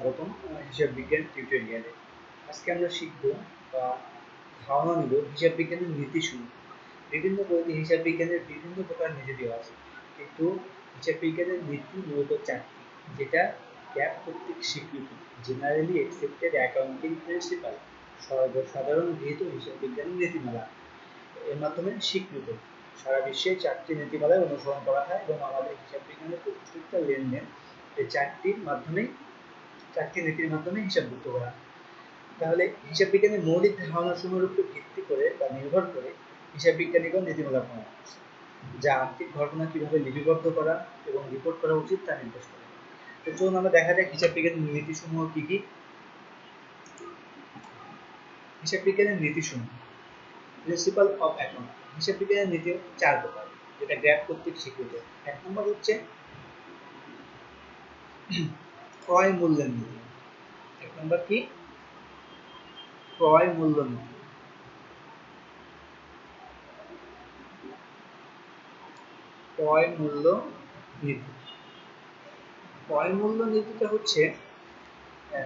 স্বাগতম হিসাব বিজ্ঞান টিউটোরিয়ালে আজকে আমরা শিখব, বা ধারণা নিব, হিসাব বিজ্ঞানের নীতিসমূহ বিভিন্ন বইতে হিসাব বিজ্ঞানের বিভিন্ন প্রকার নীতি দেওয়া আছে। কিন্তু হিসাব বিজ্ঞানের নীতি মূলত চারটি, যেটা গ্যাপ কর্তৃক স্বীকৃত জেনারেলি অ্যাকসেপ্টেড অ্যাকাউন্টিং প্রিন্সিপাল সর্বসাধারণ গৃহীত হিসাব বিজ্ঞানের নীতিমালা। এর মাধ্যমে স্বীকৃত। সারা বিশ্বে চারটি নীতিমালায় অনুসরণ করা হয় এবং আমাদের হিসাব বিজ্ঞানের প্রত্যেকটা লেনদেন, এই চারটির মাধ্যমে চারটি নীতির মাধ্যমে হিসাবভুক্ত করা। তাহলে হিসাব বিজ্ঞানের মৌলিক ধারণাসমূহের উপর ভিত্তি করে বা নির্ভর করে হিসাব বিজ্ঞানীগণ নীতিমালা প্রণয়ন যা আর্থিক ঘটনা কীভাবে লিপিবদ্ধ করা এবং রিপোর্ট করা উচিত তা নির্দেশ করে। তো চলুন আমরা দেখা যাক হিসাব বিজ্ঞানের নীতিসমূহ কি কি। হিসাব বিজ্ঞানের নীতিসমূহ। প্রিন্সিপাল অফ অ্যাকাউন্ট হিসাব বিজ্ঞানের নীতি চার প্রকার, যেটা গ্র্যাপ কর্তৃক স্বীকৃত। এক নম্বর হচ্ছে ক্রয় মূল্যের নীতি এক নম্বর কি? ক্রয় মূল্য নীতি ক্রয় মূল্য নীতি। ক্রয় মূল্য নীতিটা হচ্ছে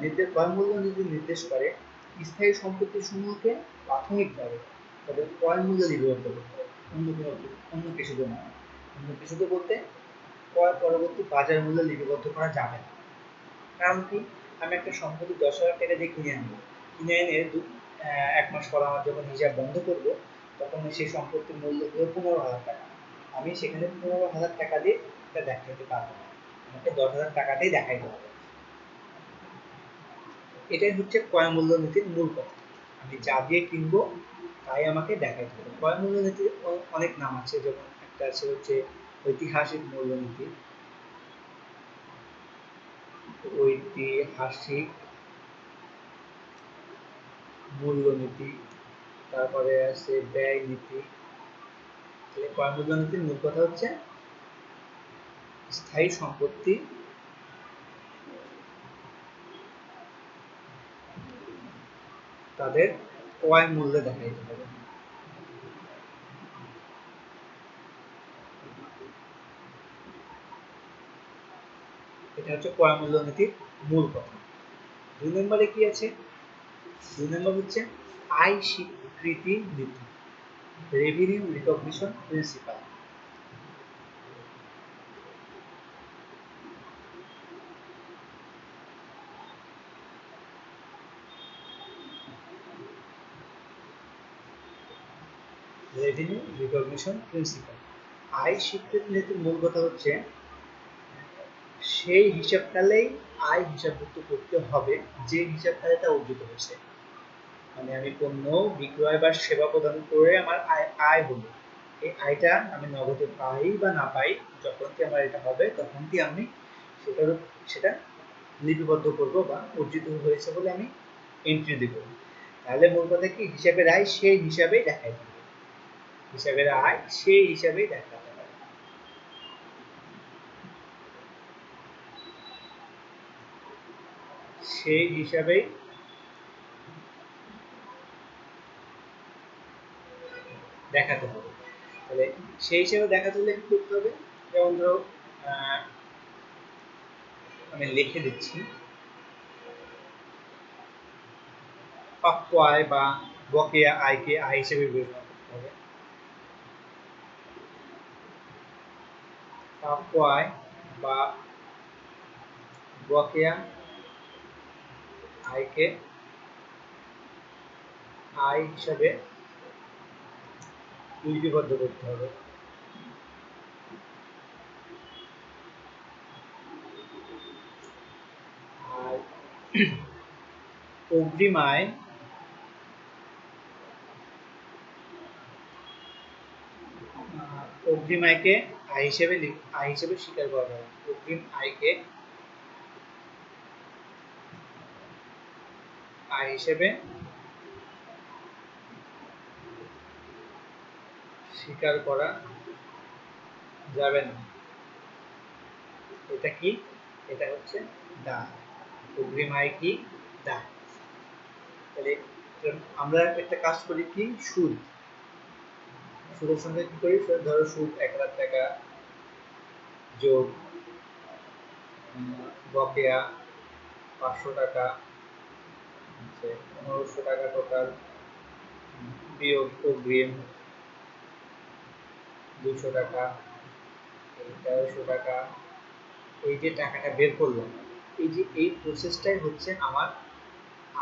নির্দেশ ক্রয় মূল্য নীতি নির্দেশ করে স্থায়ী সম্পত্তি সমূহকে প্রাথমিকভাবে তাদের ক্রয় মূল্য লিপিবদ্ধ করতে হবে। অন্য কোনো অন্য কিছুতে না। অন্য কিছুতে বলতে ক্রয় পরবর্তী বাজার মূল্য লিপিবদ্ধ করা যাবে না। কারণ কি আমি একটা সম্পত্তি দশ হাজার টাকা দিয়ে কিনে আনব। কিনে এনে এক মাস পর আমার যখন হিসাব বন্ধ করব, তখন সেই সম্পত্তির মূল্য হলো পনেরো হাজার টাকা। আমি সেখানে পনেরো হাজার টাকা দিয়ে এটা দেখাতে পারব না। আমাকে দশ হাজার টাকাতেই দেখাইতে হবে। এটাই হচ্ছে ক্রয় মূল্য নীতির মূল কথা। আমি যা দিয়ে কিনবো, তাই আমাকে দেখাইতে হবে। ক্রয় মূল্য নীতির অনেক নাম আছে, যেমন একটা আছে হচ্ছে ঐতিহাসিক মূল্যনীতি ঐতিহাসিক মূল্যনীতি, তারপরে আছে ব্যয় নীতি। মূল্যনীতির মূল কথা হচ্ছে স্থায়ী সম্পত্তি। তাদের ক্রয় মূল্যে দেখা দেখাইতে হবে। এটা হচ্ছে ক্রয় মূল্য নীতির মূল কথা। দুই নম্বরে কি আছে? দুই নম্বর হচ্ছে আয় স্বীকৃতি নীতি revenue recognition principle revenue recognition principle আয় স্বীকৃতি নীতির মূল কথা হচ্ছে সেই হিসাবকালেই আয় হিসাবভুক্ত করতে হবে, যে হিসাবকালে তা অর্জিত হয়েছে। মানে আমি পণ্য বিক্রয় বা সেবা প্রদান করে আমার আয় আয় হলো। এই আয়টা আমি নগদে পাই বা না পাই, যখন কি আমার এটা হবে, তখন কি আমি সেটার সেটা লিপিবদ্ধ করব বা অর্জিত হয়েছে বলে আমি এন্ট্রি দেব। তাহলে মূল কথা কি? হিসাবের আয় সেই হিসাবেই দেখাই দেবে। হিসাবের আয় সেই হিসাবেই দেখাতে হবে সেই হিসাবেই দেখাতে হবে। তাহলে সেই হিসাবে দেখাতে হলে কি করতে হবে? যেমন ধরো আমি লিখে দিচ্ছি প্রাপ্য আয় বা বকেয়া আয়কে আয় হিসেবে বিবেচনা করতে হবে। প্রাপ্য আয় বা বকেয়া আয়কে আয় হিসাবে লিপিবদ্ধ করতে হবে। আর অগ্রিম আয় অগ্রিম আয়কে আয় হিসেবে আয় হিসেবে স্বীকার করা হবে অগ্রিম আয়কে আয় হিসেবে স্বীকার করা যাবে না। এটা কি? এটা হচ্ছে দা। অগ্রিম আয় কি? দা। তাহলে আমরা একটা কাজ করি কি? সুদ। সুদের সঙ্গে কি করি? ধরো সুদ এক লাখ টাকা যোগ বকেয়া পাঁচশো টাকা পনেরোশো টাকা টোটাল বিয়োগ দুশো টাকা, তেরোশো টাকা। এই যে টাকাটা বের এই যে এই প্রসেসটাই হচ্ছে আমার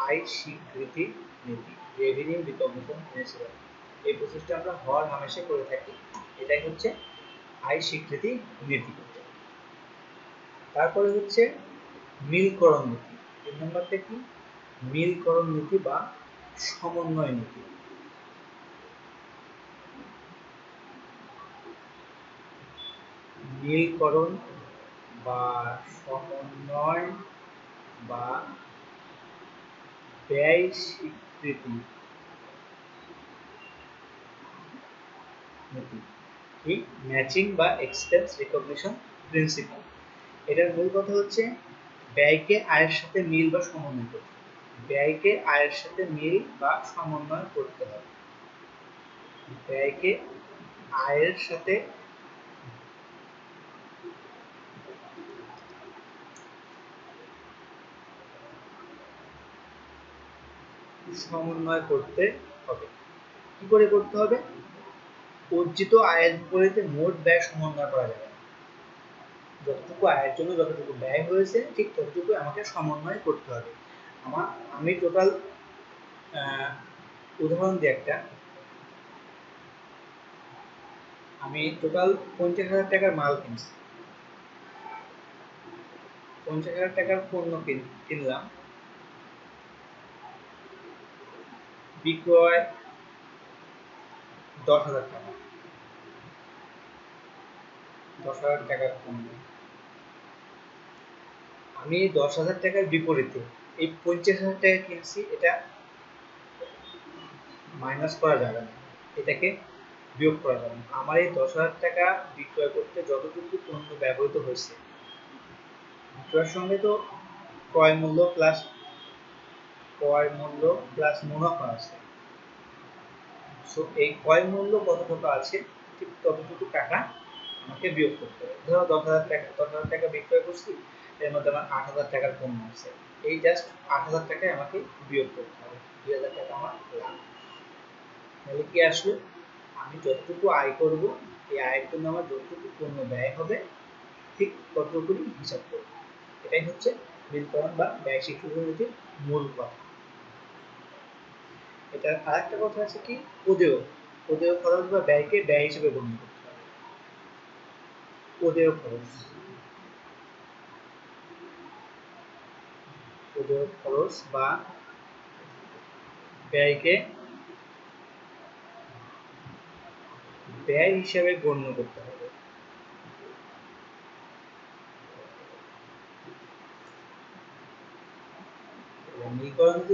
আয় স্বীকৃতি নীতি রেভিনিউ রিকগনিশন এই প্রসেসটা আমরা হর হামেশা করে থাকি, এটাই হচ্ছে আয় স্বীকৃতি নীতি। তারপরে হচ্ছে মিলকরণ নীতি তিন নম্বরটা কি? মিলকরণ নীতি বা সমন্বয় নীতি। মিলকরণ বা সমন্বয় বা ব্যয় স্বীকৃতি নীতি। কি? ম্যাচিং বা এক্সপেন্স রিকগনিশন প্রিন্সিপাল এটার মূল কথা হচ্ছে, ব্যয়কে আয়ের সাথে মিল বা সমন্বয় করতে। ব্যয়কে আয়ের সাথে মিল বা সমন্বয় করতে হবে। ব্যয়কে আয়ের সাথে সমন্বয় করতে হবে। কি করে করতে হবে? অর্জিত আয়ের বিপরীতে মোট ব্যয় সমন্বয় করা যাবে। যতটুকু আয়ের জন্য যতটুকু ব্যয় হয়েছে, ঠিক ততটুকু আমাকে সমন্বয় করতে হবে। আমার, আমি টোটাল উদাহরণ দিই একটা। আমি টোটাল পঞ্চাশ হাজার টাকার মাল কিনছি। পঞ্চাশ হাজার টাকার পণ্য কিনলাম। বিক্রয় দশ হাজার টাকা। দশ হাজার টাকার পণ্য। আমি দশ হাজার টাকার বিপরীতে এই পঞ্চাশ হাজার টাকা কিনছি, এটা মাইনাস করা যাবে না। এটাকে বিয়োগ করা যাবে না। আমার এই দশ হাজার টাকা বিক্রয় করতে যতটুকু পণ্য ব্যবহৃত হয়েছে, বিক্রয়ের সঙ্গে তো ক্রয় মূল্য প্লাস ক্রয় মূল্য প্লাস মুনাফা আছে। সো এই ক্রয় মূল্য কতটুকু আছে, ঠিক ততটুকু টাকা আমাকে বিয়োগ করতে হবে। ধরো দশ হাজার টাকা, দশ হাজার টাকা বিক্রয় করছি, এর মধ্যে আমার আট হাজার টাকার পণ্য আছে। এই জাস্ট আট হাজার টাকায় আমাকে বিয়োগ করতে হবে। দুই হাজার টাকা আমার লাভ। তাহলে কি আসলো? আমি যতটুকু আয় করব, এই আয়ের জন্য আমার যতটুকু পণ্য ব্যয় হবে, ঠিক ততটুকুই হিসাব করব। এটাই হচ্ছে বিলকরণ বা ব্যয় স্বীকৃতি নীতির মূল কথা। এটা আরেকটা কথা আছে কি? ওদেয় ওদেয় খরচ বা ব্যয়কে ব্যয় হিসেবে গণ্য করতে হবে। ওদেয় খরচ। ওদেয় খরচ বা ব্যয়কে ব্যয় হিসেবে গণ্য করতে হবে।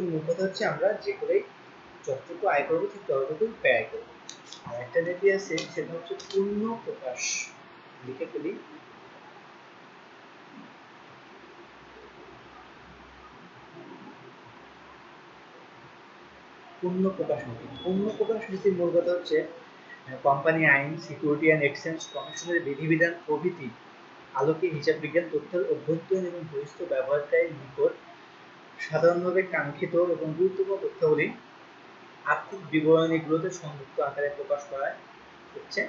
মূল কথা হচ্ছে আমরা যে করে যতটুকু আয় করব ঠিক ততটুকু ব্যয় করব। আর একটা যেটি আছে সেটা হচ্ছে পূর্ণ প্রকাশ। লিখে ফেলি। পূর্ণ প্রকাশ নীতি পূর্ণ প্রকাশ নীতির মূল কথা হচ্ছে কোম্পানি আইন সিকিউরিটি অ্যান্ড এক্সচেঞ্জ কমিশনের বিধিবিধান প্রভৃতি আলোকে হিসাব বিজ্ঞান, তথ্যের অভ্যন্তরীণ এবং বহিষ্ঠ ব্যবহারকারীর নিকট সাধারণভাবে কাঙ্ক্ষিত এবং গুরুত্বপূর্ণ তথ্যাবলী আর্থিক বিবরণীগুলোতে সংযুক্ত আকারে প্রকাশ করা হচ্ছে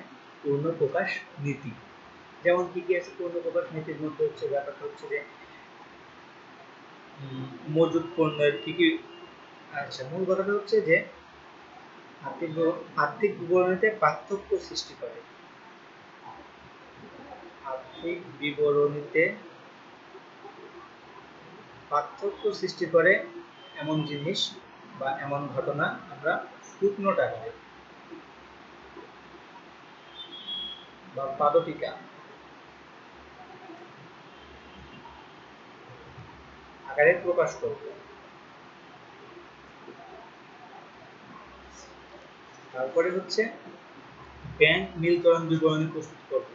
পূর্ণ প্রকাশ নীতি। যেমন কি কি আছে পূর্ণ প্রকাশ নীতির মধ্যে হচ্ছে, ব্যাপারটা হচ্ছে যে মজুদ পণ্যের কি কি আচ্ছা মূল কথাটা হচ্ছে যে আর্থিক বিবরণীতে পার্থক্য সৃষ্টি করে আর্থিক বিবরণীতে পার্থক্য সৃষ্টি করে এমন জিনিস বা এমন ঘটনা আমরা শুকনো টাকায় বা পাদটিকা। আকারে প্রকাশ করব। তারপরে হচ্ছে ব্যাংক মিলকরণ বিবরণী প্রস্তুত করব।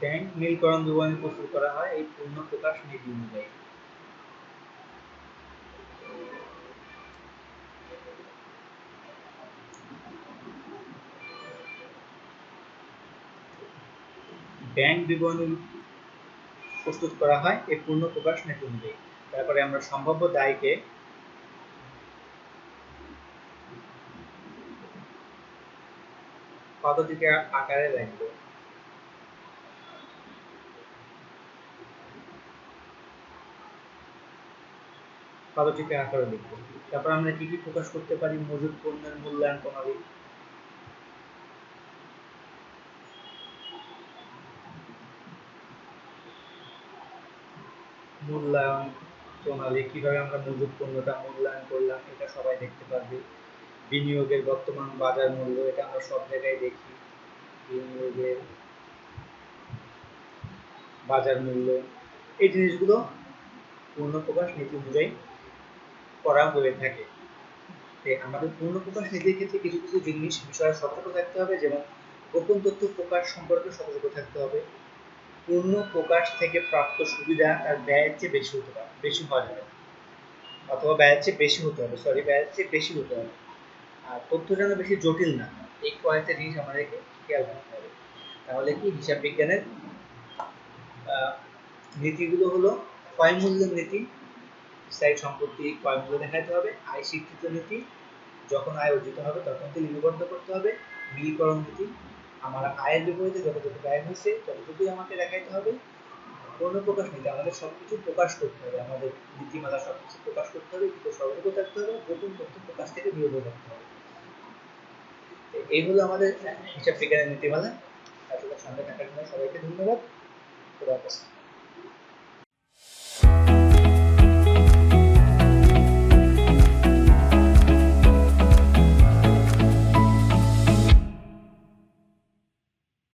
ব্যাংক মিলকরণ বিবরণী প্রস্তুত করা হয় এই পূর্ণ প্রকাশ নীতি অনুযায়ী। ব্যাংক বিবরণী প্রস্তুত করা হয় এই পূর্ণ প্রকাশ নীতি অনুযায়ী। তারপরে আমরা সম্ভাব্য দায়কে পদ্ধতিকে আকারে রাখব? পদ্ধতিকে আকারে লিখব? তারপর আমরা কি কি প্রকাশ করতে পারি? মজুদ পণ্যের মূল্যায়ন প্রণালী মূল্যায়ন, প্রণালী, কীভাবে আমরা মজুদ পণ্যটা মূল্যায়ন করলাম, এটা সবাই দেখতে পারবে। বিনিয়োগের বর্তমান বাজার মূল্য এটা আমরা সব জায়গায় দেখি। বিনিয়োগের বাজার মূল্য। এই জিনিসগুলো পূর্ণ প্রকাশ নীতি অনুযায়ী করা হয়ে থাকে। আমাদের পূর্ণ প্রকাশ নীতির ক্ষেত্রে কিছু কিছু জিনিস বিষয়ে সতর্ক থাকতে হবে, যেমন গোপন তথ্য প্রকাশ সম্পর্কে সতর্ক থাকতে হবে। পূর্ণ প্রকাশ থেকে প্রাপ্ত সুবিধা তার ব্যয়ের চেয়ে বেশি হতে পারে, বেশি হওয়া যাবে অথবা ব্যয়ের চেয়ে বেশি হতে হবে সরি ব্যয়ের চেয়ে বেশি হতে হবে। আর তথ্য যেন বেশি জটিল না এই কয়েকটা জিনিস আমাদেরকে খেয়াল রাখতে হবে। তাহলে কি? হিসাব বিজ্ঞানের নীতিগুলো হলো ক্রয় মূল্যের নীতি, স্থায়ী সম্পত্তি ক্রয় মূল্য দেখাতে হবে আয় স্বীকৃত নীতি, যখন আয় অর্জিত হবে তখন তো লিপিবদ্ধ করতে হবে, বিলীকরণ নীতি, আমার আয়ের বিপরীতে যতটুকু ব্যয় হয়েছে ততটুকুই আমাকে দেখাইতে হবে পূর্ণ প্রকাশ নীতি আমাদের সবকিছু প্রকাশ করতে হবে, আমাদের নীতিমালা সবকিছু প্রকাশ করতে হবে সতর্ক থাকতে হবে, গোপন তথ্য প্রকাশ থেকে বিরত থাকতে হবে। এই হলো আমাদের হিসাব বিজ্ঞানের নীতিমালা এতটা সঙ্গে থাকার জন্য সবাইকে ধন্যবাদ। খুব